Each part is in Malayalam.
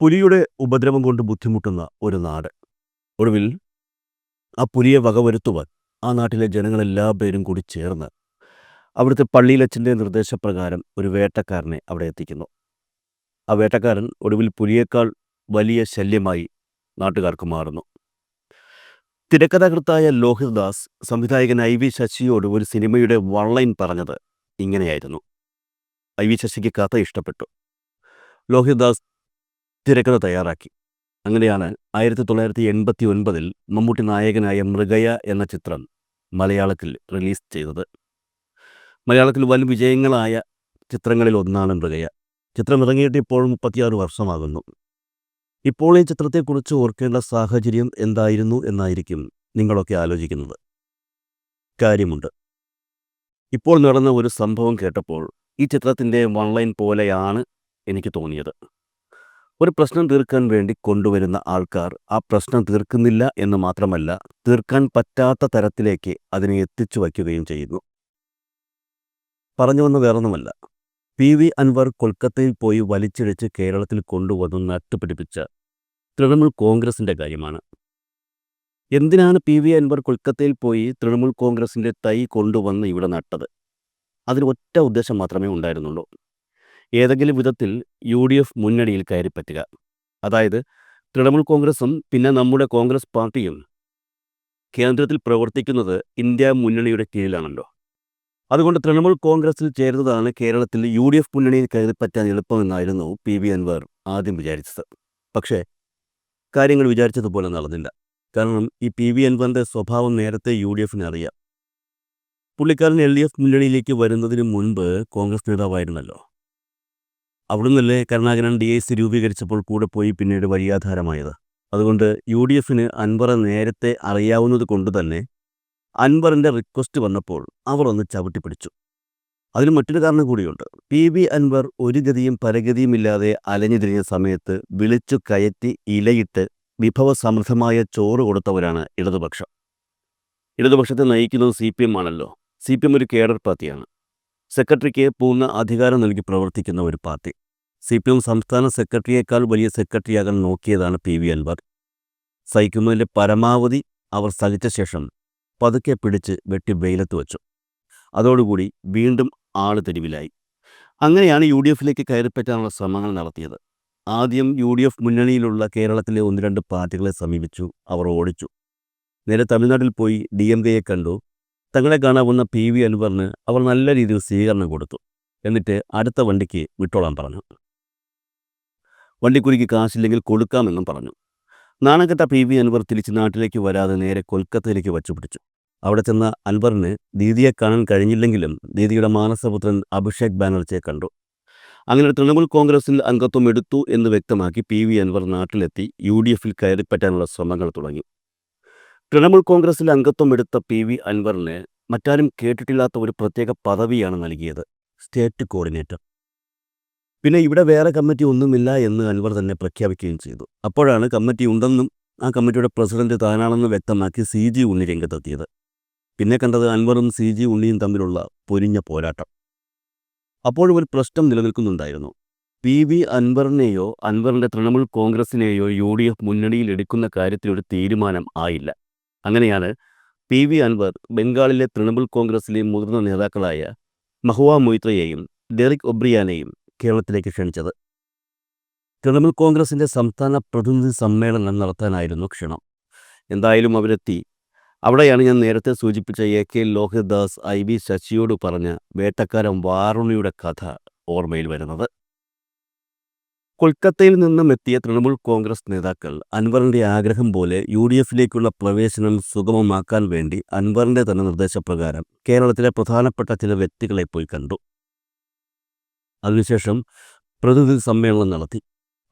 പുലിയുടെ ഉപദ്രവം കൊണ്ട് ബുദ്ധിമുട്ടുന്ന ഒരു നാട്. ഒടുവിൽ ആ പുലിയെ വകവരുത്തുവാൻ ആ നാട്ടിലെ ജനങ്ങളെല്ലാ പേരും കൂടി ചേർന്ന് അവിടുത്തെ പള്ളിയിലച്ഛന്റെ നിർദ്ദേശപ്രകാരം ഒരു വേട്ടക്കാരനെ അവിടെ എത്തിക്കുന്നു. ആ വേട്ടക്കാരൻ ഒടുവിൽ പുലിയേക്കാൾ വലിയ ശല്യമായി നാട്ടുകാർക്ക് മാറുന്നു. തിരക്കഥാകൃത്തായ ലോഹിത് ദാസ് സംവിധായകൻ ഐ വി ശശിയോട് ഒരു സിനിമയുടെ വള്ളൈൻ പറഞ്ഞത് ഇങ്ങനെയായിരുന്നു. ഐ വി ശശിക്ക് കഥ ഇഷ്ടപ്പെട്ടു. ലോഹിത് ദാസ് തിരക്കഥ തയ്യാറാക്കി. അങ്ങനെയാണ് ആയിരത്തി തൊള്ളായിരത്തി എൺപത്തി ഒൻപതിൽ മമ്മൂട്ടി നായകനായ മൃഗയ എന്ന ചിത്രം മലയാളത്തിൽ റിലീസ് ചെയ്തത്. മലയാളത്തിൽ വൻ വിജയങ്ങളായ ചിത്രങ്ങളിൽ ഒന്നാണ് മൃഗയ. ചിത്രം ഇറങ്ങിയിട്ട് ഇപ്പോൾ മുപ്പത്തിയാറ് വർഷമാകുന്നു. ഇപ്പോൾ ഈ ചിത്രത്തെക്കുറിച്ച് ഓർക്കേണ്ട സാഹചര്യം എന്തായിരുന്നു എന്നായിരിക്കും നിങ്ങളൊക്കെ ആലോചിക്കുന്നത്. കാര്യമുണ്ട്. ഇപ്പോൾ നടന്ന ഒരു സംഭവം കേട്ടപ്പോൾ ഈ ചിത്രത്തിന്റെ വൺലൈൻ പോലെയാണ് എനിക്ക് തോന്നിയത്. ഒരു പ്രശ്നം തീർക്കാൻ വേണ്ടി കൊണ്ടുവരുന്ന ആൾക്കാർ ആ പ്രശ്നം തീർക്കുന്നില്ല എന്ന് മാത്രമല്ല തീർക്കാൻ പറ്റാത്ത തരത്തിലേക്ക് അതിനെ എത്തിച്ചു വയ്ക്കുകയും ചെയ്യുന്നു. പറഞ്ഞു വന്ന വേറൊന്നുമല്ല. പി വി അൻവർ കൊൽക്കത്തയിൽ പോയി വലിച്ചിഴച്ച് കേരളത്തിൽ കൊണ്ടുവന്നു നട്ടുപിടിപ്പിച്ച തൃണമൂൽ കോൺഗ്രസിന്റെ കാര്യമാണ്. എന്തിനാണ് പി വി അൻവർ കൊൽക്കത്തയിൽ പോയി തൃണമൂൽ കോൺഗ്രസിന്റെ തൈ കൊണ്ടുവന്ന് ഇവിടെ നട്ടത്? അതിന് ഒറ്റ ഉദ്ദേശം മാത്രമേ ഉണ്ടായിരുന്നുള്ളൂ. ഏതെങ്കിലും വിധത്തിൽ യു ഡി എഫ് മുന്നണിയിൽ കയറിപ്പറ്റുക അതായത് തൃണമൂൽ കോൺഗ്രസും പിന്നെ നമ്മുടെ കോൺഗ്രസ് പാർട്ടിയും കേന്ദ്രത്തിൽ പ്രവർത്തിക്കുന്നത് ഇന്ത്യ മുന്നണിയുടെ കീഴിലാണല്ലോ. അതുകൊണ്ട് തൃണമൂൽ കോൺഗ്രസിൽ ചേരുന്നതാണ് കേരളത്തിൽ യു ഡി എഫ് മുന്നണിയിൽ കയറിപ്പറ്റാൻ എളുപ്പമെന്നായിരുന്നു പി വി അൻവർ ആദ്യം വിചാരിച്ചത്. പക്ഷേ കാര്യങ്ങൾ വിചാരിച്ചതുപോലെ നടന്നില്ല. കാരണം ഈ പി വി അൻവറിന്റെ സ്വഭാവം നേരത്തെ യു ഡി എഫിന് അറിയാം. പുള്ളിക്കാരൻ എൽ ഡി എഫ് മുന്നണിയിലേക്ക് വരുന്നതിന് മുൻപ് കോൺഗ്രസ് നേതാവായിരുന്നല്ലോ. അവിടുന്നല്ലേ കരുണാകരൻ ഡി ഐ സി രൂപീകരിച്ചപ്പോൾ കൂടെ പോയി പിന്നീട് വഴിയാധാരമായത്? അതുകൊണ്ട് യു ഡി എഫിന് അൻവറെ നേരത്തെ അറിയാവുന്നത് കൊണ്ട് തന്നെ അൻവറിന്റെ റിക്വസ്റ്റ് വന്നപ്പോൾ അവർ ഒന്ന് ചവിട്ടിപ്പിടിച്ചു. അതിന് മറ്റൊരു കാരണം കൂടിയുണ്ട്. പി ബി അൻവർ ഒരു ഗതിയും പരഗതിയുമില്ലാതെ അലഞ്ഞു തിരിഞ്ഞ സമയത്ത് വിളിച്ചു കയറ്റി ഇലയിട്ട് വിഭവസമൃദ്ധമായ ചോറ് കൊടുത്തവരാണ് ഇടതുപക്ഷം. ഇടതുപക്ഷത്തെ നയിക്കുന്നത് സി പി എം ആണല്ലോ. സി പി എം ഒരു കേഡർ പാർട്ടിയാണ്. സെക്രട്ടറിക്ക് പൂർണ അധികാരം നൽകി പ്രവർത്തിക്കുന്ന ഒരു പാർട്ടി. സി പി എം സംസ്ഥാന സെക്രട്ടറിയേക്കാൾ വലിയ സെക്രട്ടറിയാകാൻ നോക്കിയതാണ് പി വി അൻവർ. സഹിക്കുന്നതിന്റെ പരമാവധി അവർ സഹിച്ച ശേഷം പതുക്കെ പിടിച്ച് വെട്ടി വെയിലത്ത് വച്ചു. അതോടുകൂടി വീണ്ടും ആൾ തെരുവിലായി. അങ്ങനെയാണ് യു ഡി എഫിലേക്ക് കയറിപ്പറ്റാനുള്ള ശ്രമങ്ങൾ നടത്തിയത്. ആദ്യം യു ഡി എഫ് മുന്നണിയിലുള്ള കേരളത്തിലെ ഒന്ന് രണ്ട് പാർട്ടികളെ സമീപിച്ചു അവർ ഓടിച്ചു. നേരെ തമിഴ്നാട്ടിൽ പോയി ഡി എം കെയെ കണ്ടു. തങ്ങളെ കാണാവുന്ന പി വി അൻവറിന് അവർ നല്ല രീതിയിൽ സ്വീകരണം കൊടുത്തു. എന്നിട്ട് അടുത്ത വണ്ടിക്ക് വിട്ടോളാൻ പറഞ്ഞു. വണ്ടിക്കുരിക്ക് കാശില്ലെങ്കിൽ കൊടുക്കാമെന്നും പറഞ്ഞു. നാണക്കെട്ട പി വി അൻവർ തിരിച്ച് നാട്ടിലേക്ക് വരാതെ നേരെ കൊൽക്കത്തയിലേക്ക് വച്ചുപിടിച്ചു അവിടെ ചെന്ന അൻവറിന് ദീദിയെ കാണാൻ കഴിഞ്ഞില്ലെങ്കിലും ദീദിയുടെ മാനസപുത്രൻ അഭിഷേക് ബാനർജിയെ കണ്ടു. അങ്ങനെ തൃണമൂൽ കോൺഗ്രസിൽ അംഗത്വം എടുത്തു എന്ന് വ്യക്തമാക്കി പി വി അൻവർ നാട്ടിലെത്തി യു ഡി എഫിൽ കയറിപ്പറ്റാനുള്ള ശ്രമങ്ങൾ തുടങ്ങി. തൃണമൂൽ കോൺഗ്രസിൽ അംഗത്വം എടുത്ത പി വി അൻവറിന് മറ്റാരും കേട്ടിട്ടില്ലാത്ത ഒരു പ്രത്യേക പദവിയാണ് നൽകിയത് സ്റ്റേറ്റ് കോർഡിനേറ്റർ. പിന്നെ ഇവിടെ വേറെ കമ്മിറ്റി ഒന്നുമില്ല എന്ന് അൻവർ തന്നെ പ്രഖ്യാപിക്കുകയും ചെയ്തു. അപ്പോഴാണ് കമ്മിറ്റി ഉണ്ടെന്നും ആ കമ്മിറ്റിയുടെ പ്രസിഡന്റ് താനാണെന്ന് വ്യക്തമാക്കി സി ജി ഉണ്ണി രംഗത്തെത്തിയത്. പിന്നെ കണ്ടത് അൻവറും സി ജി ഉണ്ണിയും തമ്മിലുള്ള പൊരിഞ്ഞ പോരാട്ടം. അപ്പോഴും ഒരു പ്രശ്നം നിലനിൽക്കുന്നുണ്ടായിരുന്നു. പി വി അൻവറിനെയോ അൻവറിന്റെ തൃണമൂൽ കോൺഗ്രസിനെയോ യു ഡി എഫ് മുന്നണിയിൽ എടുക്കുന്ന കാര്യത്തിലൊരു തീരുമാനം ആയില്ല. അങ്ങനെയാണ് പി വി അൻവർ ബംഗാളിലെ തൃണമൂൽ കോൺഗ്രസിലെ മുതിർന്ന നേതാക്കളായ മഹുവ മൊയ്ത്രയെയും ഡെറിക് ഒബ്രിയാനെയും കേരളത്തിലേക്ക് ക്ഷണിച്ചത്. തൃണമൂൽ കോൺഗ്രസിന്റെ സംസ്ഥാന പ്രതിനിധി സമ്മേളനം നടത്താനായിരുന്നു ക്ഷണം. എന്തായാലും അവരെത്തി. അവിടെയാണ് ഞാൻ നേരത്തെ സൂചിപ്പിച്ച A K Lohithadas I V ശശിയോട് പറഞ്ഞ വേട്ടക്കാരൻ വാറുണിയുടെ കഥ ഓർമ്മയിൽ വരുന്നത്. കൊൽക്കത്തയിൽ നിന്നും എത്തിയ തൃണമൂൽ കോൺഗ്രസ് നേതാക്കൾ അൻവറിന്റെ ആഗ്രഹം പോലെ യു ഡി എഫിലേക്കുള്ള പ്രവേശനം സുഗമമാക്കാൻ വേണ്ടി അൻവറിന്റെ തന്നെ നിർദ്ദേശപ്രകാരം കേരളത്തിലെ പ്രധാനപ്പെട്ട ചില വ്യക്തികളെ പോയി കണ്ടു. അതിനുശേഷം പ്രതിനിധി സമ്മേളനം നടത്തി.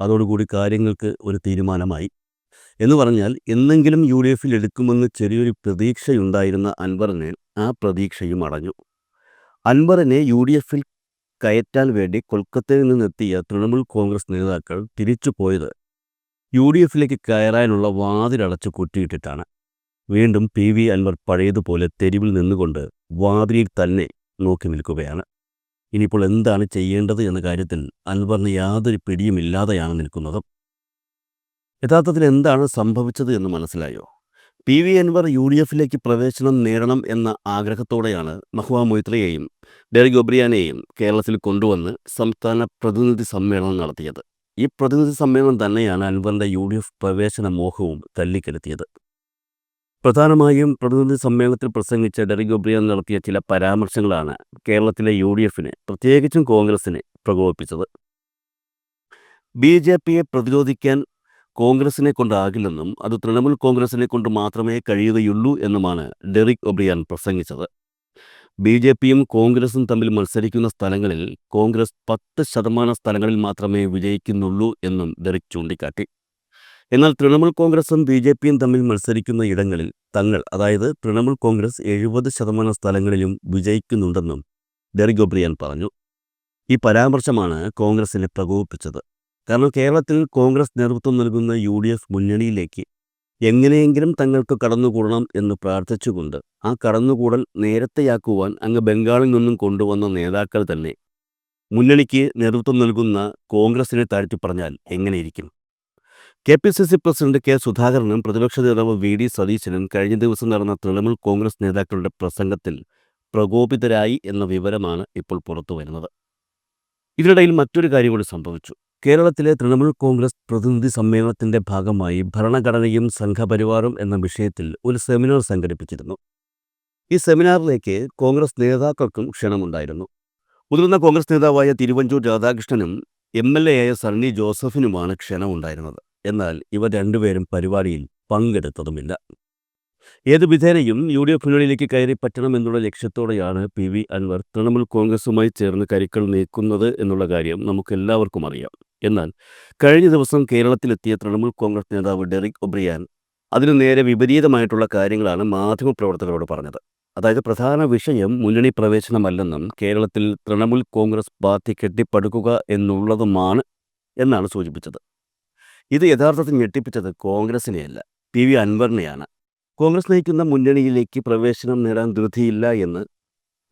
അതോടുകൂടി കാര്യങ്ങൾക്ക് ഒരു തീരുമാനമായി. എന്ന് പറഞ്ഞാൽ എന്നെങ്കിലും യു ഡി എഫിൽ എടുക്കുമെന്ന് ചെറിയൊരു പ്രതീക്ഷയുണ്ടായിരുന്ന അൻവറിനെ ആ പ്രതീക്ഷയും അടഞ്ഞു. അൻവറിനെ യു ഡി എഫിൽ കയറ്റാൻ വേണ്ടി കൊൽക്കത്തയിൽ നിന്നെത്തിയ തൃണമൂൽ കോൺഗ്രസ് നേതാക്കൾ തിരിച്ചു പോയത് യു ഡി എഫിലേക്ക് കയറാനുള്ള വാതിലടച്ച് കുറ്റിയിട്ടിട്ടാണ് വീണ്ടും പി വി അൻവർ പഴയതുപോലെ തെരുവിൽ നിന്നുകൊണ്ട് വാതിലിൽ തന്നെ നോക്കി നിൽക്കുകയാണ്. ഇനിയിപ്പോൾ എന്താണ് ചെയ്യേണ്ടത് എന്ന കാര്യത്തിൽ അൻവറിന് യാതൊരു പിടിയുമില്ലാതെയാണ് നിൽക്കുന്നത്. യഥാർത്ഥത്തിൽ എന്താണ് സംഭവിച്ചത് എന്ന് മനസ്സിലായോ? P V Anvar U D എഫിലേക്ക് പ്രവേശനം നേടണം എന്ന ആഗ്രഹത്തോടെയാണ് മഹുവ മൊയ്ത്രയെയും ഡെറി ഗോബ്രിയാനെയും കേരളത്തിൽ കൊണ്ടുവന്ന് സംസ്ഥാന പ്രതിനിധി സമ്മേളനം നടത്തിയത്. ഈ പ്രതിനിധി സമ്മേളനം തന്നെയാണ് അൻവറിന്റെ യു ഡി എഫ് പ്രവേശന മോഹവും തല്ലിക്കെടുത്തിയത്. പ്രധാനമായും പ്രതിനിധി സമ്മേളനത്തിൽ പ്രസംഗിച്ച ഡെറിക് ഒബ്രിയൻ നടത്തിയ ചില പരാമർശങ്ങളാണ് കേരളത്തിലെ യു ഡി എഫിനെ പ്രത്യേകിച്ചും കോൺഗ്രസിനെ പ്രകോപിപ്പിച്ചത്. ബി ജെ പിയെ പ്രതിരോധിക്കാൻ കോൺഗ്രസിനെ കൊണ്ടാകില്ലെന്നും അത് തൃണമൂൽ കോൺഗ്രസിനെ കൊണ്ട് മാത്രമേ കഴിയുകയുള്ളൂ എന്നുമാണ് ഡെറിക് ഒബ്രിയാൻ പ്രസംഗിച്ചത്. ബി ജെ പിയും കോൺഗ്രസും തമ്മിൽ മത്സരിക്കുന്ന സ്ഥലങ്ങളിൽ കോൺഗ്രസ് പത്ത് ശതമാനം സ്ഥലങ്ങളിൽ മാത്രമേ വിജയിക്കുന്നുള്ളൂ എന്നും ഡെറിക് ചൂണ്ടിക്കാട്ടി. എന്നാൽ തൃണമൂൽ കോൺഗ്രസും ബി ജെ പിയും തമ്മിൽ മത്സരിക്കുന്ന ഇടങ്ങളിൽ തങ്ങൾ അതായത് തൃണമൂൽ കോൺഗ്രസ് എഴുപത് ശതമാനം സ്ഥലങ്ങളിലും വിജയിക്കുന്നുണ്ടെന്നും ഡെറിക് ഒബ്രിയാൻ പറഞ്ഞു. ഈ പരാമർശമാണ് കോൺഗ്രസിനെ പ്രകോപിപ്പിച്ചത്. കാരണം കേരളത്തിൽ കോൺഗ്രസ് നേതൃത്വം നൽകുന്ന യു ഡി എഫ് മുന്നണിയിലേക്ക് എങ്ങനെയെങ്കിലും തങ്ങൾക്ക് കടന്നുകൂടണം എന്ന് പ്രാർത്ഥിച്ചുകൊണ്ട് ആ കടന്നുകൂടൽ നേരത്തെയാക്കുവാൻ അങ്ങ് ബംഗാളിൽ നിന്നും കൊണ്ടുവന്ന നേതാക്കൾ തന്നെ മുന്നണിക്ക് നേതൃത്വം നൽകുന്ന കോൺഗ്രസിനെ താഴ്ത്തി പറഞ്ഞാൽ എങ്ങനെയിരിക്കും? K P C C president K സുധാകരനും പ്രതിപക്ഷ നേതാവ് വി ഡി സതീശനും കഴിഞ്ഞ ദിവസം നടന്ന തൃണമൂൽ കോൺഗ്രസ് നേതാക്കളുടെ പ്രസംഗത്തിൽ പ്രകോപിതരായി എന്ന വിവരമാണ് ഇപ്പോൾ പുറത്തു വരുന്നത്. ഇതിനിടയിൽ മറ്റൊരു കാര്യം കൂടി സംഭവിച്ചു. കേരളത്തിലെ തൃണമൂൽ കോൺഗ്രസ് പ്രതിനിധി സമ്മേളനത്തിന്റെ ഭാഗമായി ഭരണഘടനയും സംഘപരിവാറും എന്ന വിഷയത്തിൽ ഒരു സെമിനാർ സംഘടിപ്പിച്ചിരുന്നു. ഈ സെമിനാറിലേക്ക് കോൺഗ്രസ് നേതാക്കൾക്കും ക്ഷണമുണ്ടായിരുന്നു. മുതിർന്ന കോൺഗ്രസ് നേതാവായ തിരുവഞ്ചൂർ രാധാകൃഷ്ണനും എം എൽ എ ആയ സണ്ണി ജോസഫിനുമാണ് ക്ഷണമുണ്ടായിരുന്നത്. എന്നാൽ ഇവർ രണ്ടുപേരും പരിപാടിയിൽ പങ്കെടുത്തതുമില്ല. ഏത് വിധേനയും യു ഡി എഫ് കയറി പറ്റണം എന്നുള്ള ലക്ഷ്യത്തോടെയാണ് പി വി അൻവർ തൃണമൂൽ കോൺഗ്രസുമായി ചേർന്ന് കരുക്കൾ നീക്കുന്നത് എന്നുള്ള കാര്യം നമുക്കെല്ലാവർക്കും അറിയാം. എന്നാൽ കഴിഞ്ഞ ദിവസം കേരളത്തിലെത്തിയ തൃണമൂൽ കോൺഗ്രസ് നേതാവ് ഡെറിക് ഒബ്രിയാൻ അതിനു നേരെ വിപരീതമായിട്ടുള്ള കാര്യങ്ങളാണ് മാധ്യമപ്രവർത്തകരോട് പറഞ്ഞത്. അതായത് പ്രധാന വിഷയം മുന്നണി പ്രവേശനമല്ലെന്നും കേരളത്തിൽ തൃണമൂൽ കോൺഗ്രസ് പാർട്ടി കെട്ടിപ്പടുക്കുക എന്നുള്ളതുമാണ് എന്നാണ് സൂചിപ്പിച്ചത്. ഇത് യഥാർത്ഥത്തിൽ ഞെട്ടിപ്പിച്ചത് കോൺഗ്രസിനെയല്ല പി. വി. അൻവറിനെയാണ്. കോൺഗ്രസ് നയിക്കുന്ന മുന്നണിയിലേക്ക് പ്രവേശനം നേടാൻ ധൃതിയില്ല എന്ന്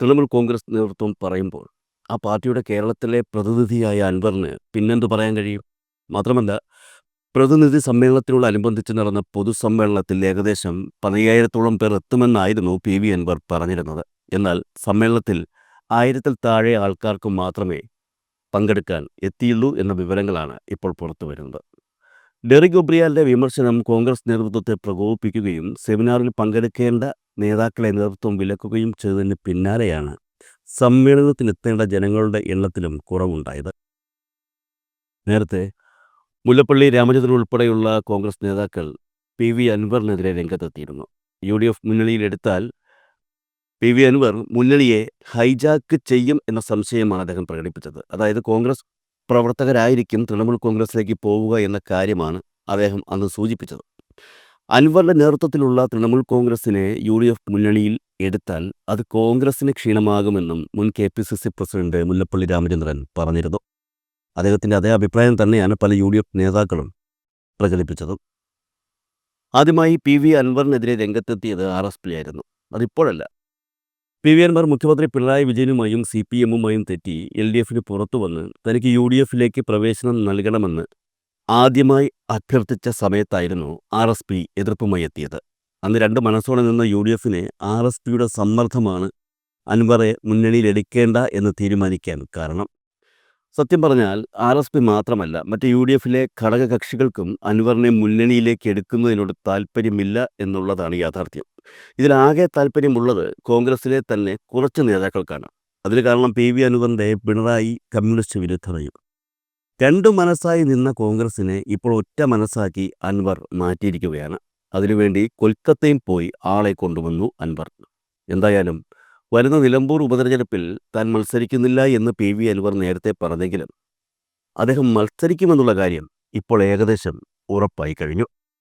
തൃണമൂൽ കോൺഗ്രസ് നേതൃത്വം പറയുമ്പോൾ ആ പാർട്ടിയുടെ കേരളത്തിലെ പ്രതിനിധിയായ അൻവറിന് പിന്നെന്തു പറയാൻ കഴിയും? മാത്രമല്ല പ്രതിനിധി സമ്മേളനത്തിനോടനുബന്ധിച്ച് നടന്ന പൊതുസമ്മേളനത്തിൽ ഏകദേശം പതിനയ്യായിരത്തോളം പേർ എത്തുമെന്നായിരുന്നു പി. വി. അൻവർ പറഞ്ഞിരുന്നത്. എന്നാൽ സമ്മേളനത്തിൽ ആയിരത്തിൽ താഴെ ആൾക്കാർക്ക് മാത്രമേ പങ്കെടുക്കാൻ എത്തിയുള്ളൂ എന്ന വിവരങ്ങളാണ് ഇപ്പോൾ പുറത്തു വരുന്നത് ഡെറിക് വിമർശനം കോൺഗ്രസ് നേതൃത്വത്തെ പ്രകോപിപ്പിക്കുകയും സെമിനാറിൽ പങ്കെടുക്കേണ്ട നേതാക്കളെ നേതൃത്വം വിലക്കുകയും ചെയ്തതിന് പിന്നാലെയാണ് സമ്മേളനത്തിനെത്തേണ്ട ജനങ്ങളുടെ എണ്ണത്തിലും കുറവുണ്ടായത്. നേരത്തെ മുല്ലപ്പള്ളി രാമചന്ദ്രൻ ഉൾപ്പെടെയുള്ള കോൺഗ്രസ് നേതാക്കൾ പി വി അൻവറിനെതിരെ രംഗത്തെത്തിയിരുന്നു. യു ഡി എഫ് മുന്നണിയിലെടുത്താൽ പി വി അൻവർ മുന്നണിയെ ഹൈജാക്ക് ചെയ്യും എന്ന സംശയമാണ് അദ്ദേഹം പ്രകടിപ്പിച്ചത്. അതായത് കോൺഗ്രസ് പ്രവർത്തകരായിരിക്കും തൃണമൂൽ കോൺഗ്രസിലേക്ക് പോവുക എന്ന കാര്യമാണ് അദ്ദേഹം അന്ന് സൂചിപ്പിച്ചത്. അൻവറിന്റെ നേതൃത്വത്തിലുള്ള തൃണമൂൽ കോൺഗ്രസിനെ യു ഡി എഫ് മുന്നണിയിൽ എടുത്താൽ അത് കോൺഗ്രസിന് ക്ഷീണമാകുമെന്നും മുൻ K P C C president Mullappally Ramachandran പറഞ്ഞിരുന്നു. അദ്ദേഹത്തിന്റെ അതേ അഭിപ്രായം തന്നെയാണ് പല യു ഡി എഫ് നേതാക്കളും പ്രചരിപ്പിച്ചതും. ആദ്യമായി പി വി അൻവറിനെതിരെ രംഗത്തെത്തിയത് ആർ എസ് പി ആയിരുന്നു. അതിപ്പോഴല്ല. പി വി എൻമാർ മുഖ്യമന്ത്രി പിണറായി വിജയനുമായും സി പി എമ്മുമായും തെറ്റി എൽ ഡി എഫിന് പുറത്തു വന്ന് തനിക്ക് യു ഡി എഫിലേക്ക് പ്രവേശനം നൽകണമെന്ന് ആദ്യമായി അഭ്യർത്ഥിച്ച സമയത്തായിരുന്നു ആർ എസ് പി എതിർപ്പുമായി എത്തിയത്. അന്ന് രണ്ട് മനസ്സോടെ നിന്ന യു ഡി എഫിനെ ആർ എസ് പിയുടെ സമ്മർദ്ദമാണ് അൻവറെ മുന്നണിയിലെടുക്കേണ്ട എന്ന് തീരുമാനിക്കാൻ കാരണം. സത്യം പറഞ്ഞാൽ ആർ എസ് പി മാത്രമല്ല മറ്റ് യു ഡി എഫിലെ ഘടകകക്ഷികൾക്കും അൻവറിനെ മുന്നണിയിലേക്ക് എടുക്കുന്നതിനോട് താല്പര്യമില്ല എന്നുള്ളതാണ് യാഥാർത്ഥ്യം. ഇതിലാകെ താല്പര്യമുള്ളത് കോൺഗ്രസിലെ തന്നെ കുറച്ച് നേതാക്കൾക്കാണ്. അതിന് കാരണം പി വി അൻവറിന്റെ പിണറായി കമ്മ്യൂണിസ്റ്റ് വിരുദ്ധതയും. രണ്ടു മനസ്സായി നിന്ന കോൺഗ്രസിനെ ഇപ്പോൾ ഒറ്റ മനസ്സാക്കി അൻവർ മാറ്റിയിരിക്കുകയാണ്. അതിനുവേണ്ടി കൊൽക്കത്തയിൽ പോയി ആളെ കൊണ്ടുവന്നു അൻവർ. എന്തായാലും വരുന്ന നിലമ്പൂർ ഉപതെരഞ്ഞെടുപ്പിൽ താൻ മത്സരിക്കുന്നില്ല എന്ന് പി വി അൻവർ നേരത്തെ പറഞ്ഞെങ്കിലും അദ്ദേഹം മത്സരിക്കുമെന്നുള്ള കാര്യം ഇപ്പോൾ ഏകദേശം ഉറപ്പായി കഴിഞ്ഞു.